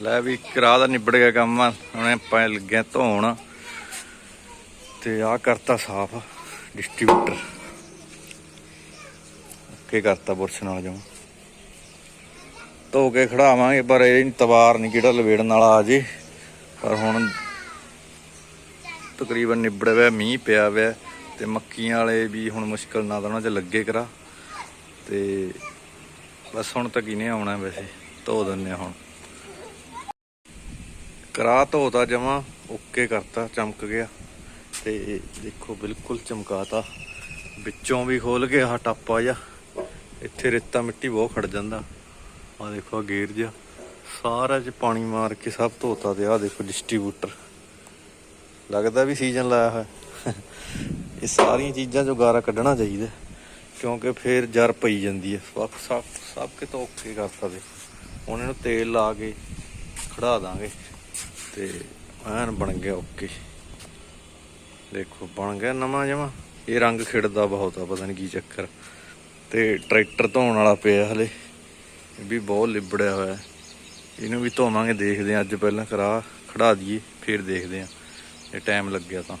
ਲੈ ਵੀ ਕਰਾ ਦਾ ਨਿਬੜ ਗਿਆ ਕੰਮ ਹੁਣ ਆਪਾਂ ਲੱਗੇ ਧੋਣ। ਤੇ ਆ ਕਰਤਾ ਸਾਫ਼ ਡਿਸਟ੍ਰੀਬਿਊਟਰ ਓਕੇ ਕਰਤਾ ਬੁਰਸ਼ ਨਾਲ ਜਮ। ਧੋ ਕੇ ਖੜਾਵਾਂਗੇ, ਪਰ ਇਹ ਤਵਾਰ ਨਹੀਂ ਕਿਹੜਾ ਲਵੇੜਨ ਵਾਲਾ ਆ ਜੇ। ਪਰ ਹੁਣ ਤਕਰੀਬਨ ਨਿਬੜ ਹੋਇਆ ਮੀਂਹ ਪਿਆ ਹੋਇਆ ਤੇ ਮੱਕੀਆਂ ਵਾਲੇ ਵੀ ਹੁਣ ਮੁਸ਼ਕਲ ਨਾਲ ਤਾਂ ਉਹਨਾਂ 'ਚ ਲੱਗੇ ਕਰਾ। ਤੇ ਬਸ ਹੁਣ ਤਾਂ ਕਿਨੇ ਆਉਣਾ ਵੈਸੇ। ਧੋ ਦਿੰਨੇ ਆ ਹੁਣ। ਕਰਾ ਧੋਤਾ ਜਮਾ, ਓਕੇ ਕਰਤਾ, ਚਮਕ ਗਿਆ। ਤੇ ਦੇਖੋ, ਬਿਲਕੁਲ ਚਮਕਾਤਾ। ਵਿੱਚੋਂ ਵੀ ਖੋਲ ਕੇ ਆਹ ਟਾਪਾ ਜਾ ਇੱਥੇ ਰੇਤਾ ਮਿੱਟੀ ਬਹੁਤ ਖੜ ਜਾਂਦਾ। ਆ ਦੇਖੋ ਆ ਗੇਰ ਜਿਹਾ। ਸਾਰਾ ਚ ਪਾਣੀ ਮਾਰ ਕੇ ਸਭ ਧੋਤਾ ਤੇ ਆ ਦੇਖੋ ਡਿਸਟ੍ਰੀਬਿਊਟਰ ਲੱਗਦਾ ਵੀ ਸੀਜ਼ਨ ਲਾਇਆ ਹੋਇਆ। ਇਹ ਸਾਰੀਆਂ ਚੀਜ਼ਾਂ ਚੋਂ ਗਾਰਾ ਕੱਢਣਾ ਚਾਹੀਦਾ। ਕਿਉਂਕਿ ਫੇਰ ਜਰ ਪਈ ਜਾਂਦੀ ਹੈ। ਸਭ ਸਭ ਸਭ ਕਿਤੋਂ ਓਕੇ ਕਰਤਾ ਦੇ ਉਹਨਾਂ ਨੂੰ ਤੇਲ ਲਾ ਕੇ ਖੜਾ ਦਾਂਗੇ। ਤੇ ਐਨ ਬਣ ਗਿਆ ਓਕੇ। ਦੇਖੋ, ਬਣ ਗਿਆ ਨਵਾਂ ਜਮਾ। ਇਹ ਰੰਗ ਖਿੜਦਾ ਬਹੁਤ ਆ, ਪਤਾ ਨਹੀਂ ਕੀ ਚੱਕਰ। ਤੇ ਟਰੈਕਟਰ ਧੋਣ ਵਾਲਾ ਪਿਆ ਹਲੇ। ਇਹ ਵੀ ਬਹੁਤ ਲਿਬੜਿਆ ਹੋਇਆ ਇਹਨੂੰ ਵੀ ਧੋਵਾਂਗੇ, ਦੇਖਦੇ ਹਾਂ। ਅੱਜ ਪਹਿਲਾਂ ਕਰਾ ਖੜਾ ਦਈਏ, ਫਿਰ ਦੇਖਦੇ ਹਾਂ। ਜੇ ਟਾਈਮ ਲੱਗਿਆ ਤਾਂ।